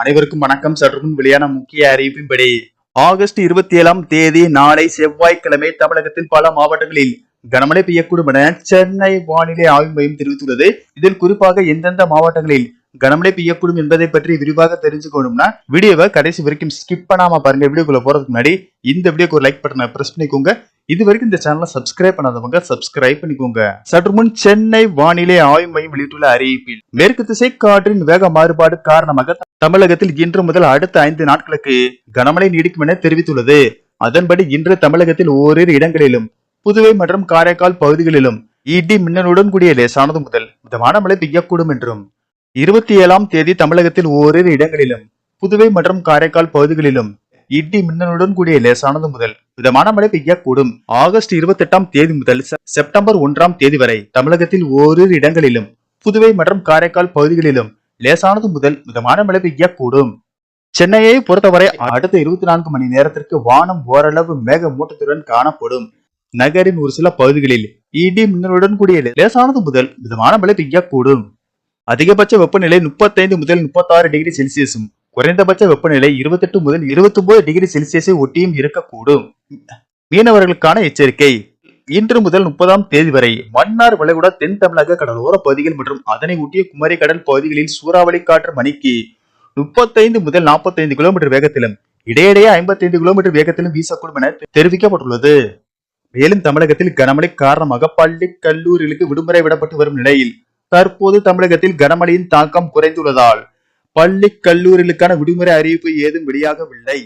அனைவருக்கும் வணக்கம். சற்றுமுன் வெளியான முக்கிய அறிவிப்பின்படி ஆகஸ்ட் இருபத்தி ஏழாம் தேதி நாளை செவ்வாய்க்கிழமை தமிழகத்தில் பல மாவட்டங்களில் கனமழை பெய்யக்கூடும் என சென்னை வானிலை ஆய்வு மையம் தெரிவித்துள்ளது. இதில் குறிப்பாக எந்தெந்த மாவட்டங்களில் கனமழை பெய்யக்கூடும் என்பதை பற்றி விரிவாக தெரிஞ்சுக்கணும்னா வீடியோவை கடைசி வரைக்கும் ஸ்கிப் பண்ணாம பாருங்க. வீடியோக்குள்ள போறதுக்கு முன்னாடி இந்த வீடியோக்கு ஒரு லைக் பட்டனை பிரஸ் பண்ணிக்கோங்க. இது வரைக்கும் இந்த சேனலை சப்ஸ்கிரைப் பண்ணாதவங்க சப்ஸ்கிரைப் பண்ணிக்கோங்க. சற்று முன் சென்னை வானிலை ஆய்வு மையம் வெளியிட்டுள்ள அறிவிப்பில் மேற்கு திசை காற்றின் வேக மாறுபாடு காரணமாக தமிழகத்தில் இன்று முதல் அடுத்த ஐந்து நாட்களுக்கு கனமழை நீடிக்கும் என தெரிவித்துள்ளது. அதன்படி இன்று தமிழகத்தில் ஓரிரு இடங்களிலும் புதுவை மற்றும் காரைக்கால் பகுதிகளிலும் இடி மின்னலுடன் கூடிய லேசானது முதல் மிதமான மழை பெய்யக்கூடும் என்றும் இருபத்தி ஏழாம் தேதி தமிழகத்தில் ஓரிரு இடங்களிலும் புதுவை மற்றும் காரைக்கால் பகுதிகளிலும் இடி மின்னலுடன் கூடிய லேசானது முதல் மிதமான மழை பெய்யக்கூடும். ஆகஸ்ட் இருபத்தி எட்டாம் தேதி முதல் செப்டம்பர் ஒன்றாம் தேதி வரை தமிழகத்தில் ஓரிரு இடங்களிலும் புதுவை மற்றும் காரைக்கால் பகுதிகளிலும் லேசானது முதல் மிதமான மழை பெய்யக்கூடும். சென்னையை பொறுத்தவரை அடுத்த இருபத்தி நான்கு மணி நேரத்திற்கு வானம் ஓரளவு மேகமூட்டத்துடன் காணப்படும். நகரின் ஒரு சில பகுதிகளில் இடி மின்னலுடன் கூடிய லேசானது முதல் மிதமான மழை பெய்யக்கூடும். அதிகபட்ச வெப்பநிலை முப்பத்தைந்து முதல் முப்பத்தாறு டிகிரி செல்சியஸும் குறைந்தபட்ச வெப்பநிலை இருபத்தெட்டு முதல் இருபத்தி டிகிரி செல்சியஸை ஒட்டியும் இருக்கக்கூடும். மீனவர்களுக்கான எச்சரிக்கை இன்று முதல் முப்பதாம் தேதி வரை மன்னார் வளைகுடா தென் தமிழக கடலோர பகுதிகள் மற்றும் அதனை ஒட்டிய குமரி கடல் பகுதிகளில் சூறாவளி காற்று மணிக்கு முப்பத்தைந்து முதல் நாற்பத்தைந்து கிலோமீட்டர் வேகத்திலும் இடையிடையே ஐம்பத்தைந்து கிலோமீட்டர் வேகத்திலும் வீசக்கூடும் என தெரிவிக்கப்பட்டுள்ளது. மேலும் தமிழகத்தில் கனமழை காரணமாக பள்ளி கல்லூரிகளுக்கு விடுமுறை விடப்பட்டு வரும் நிலையில் தற்போது தமிழகத்தில் கனமழையின் தாக்கம் குறைந்துள்ளதால் பள்ளி கல்லூரிகளுக்கான விடுமுறை அறிவிப்பு ஏதும் வெளியாகவில்லை.